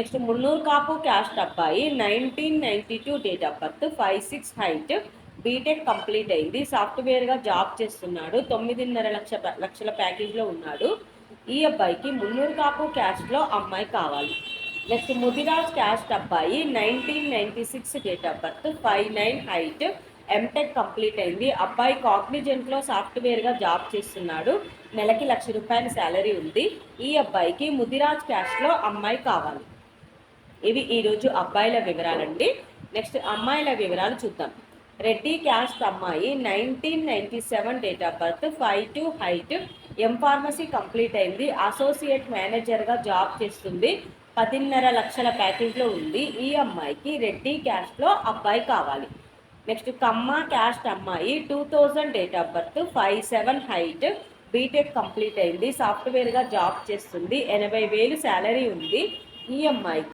Next Munnuru Kapu caste అబ్బాయి nineteen ninety two date of birth five six height BTech complete అయింది. సాఫ్ట్వేర్గా job చేస్తున్నాడు. తొమ్మిదిన్నర లక్ష లక్షల ప్యాకేజ్లో ఉన్నాడు. ఈ అబ్బాయికి మున్నూరు కాపు క్యాస్ట్లో అమ్మాయి కావాలి. నెక్స్ట్ ముదిరాజ్ క్యాస్ట్ అబ్బాయి nineteen ninety six date of birth five nine height MTech complete అయింది. అబ్బాయి కాగ్నిజెంట్లో సాఫ్ట్వేర్గా జాబ్ చేస్తున్నాడు. నెలకి లక్ష రూపాయల శాలరీ ఉంది. ఈ అబ్బాయికి ముదిరాజ్ క్యాస్ట్లో అమ్మాయి కావాలి. ఇవి ఈరోజు అబ్బాయిల వివరాలండి నెక్స్ట్ అమ్మాయిల వివరాలు చూద్దాం. రెడ్డి క్యాస్ట్ అమ్మాయి nineteen ninety seven date of birth five two height M pharmacy complete అయింది అసోసియేట్ మేనేజర్గా జాబ్ చేస్తుంది. పదిన్నర లక్షల ప్యాకేజ్లో ఉంది. ఈ అమ్మాయికి రెడ్డి క్యాస్ట్లో అబ్బాయి కావాలి. నెక్స్ట్ కమ్మ క్యాస్ట్ అమ్మాయి two thousand date of birth five seven height BTech complete అయింది. సాఫ్ట్వేర్గా జాబ్ చేస్తుంది. ఎనభై వేలు శాలరీ ఉంది. ఈ అమ్మాయికి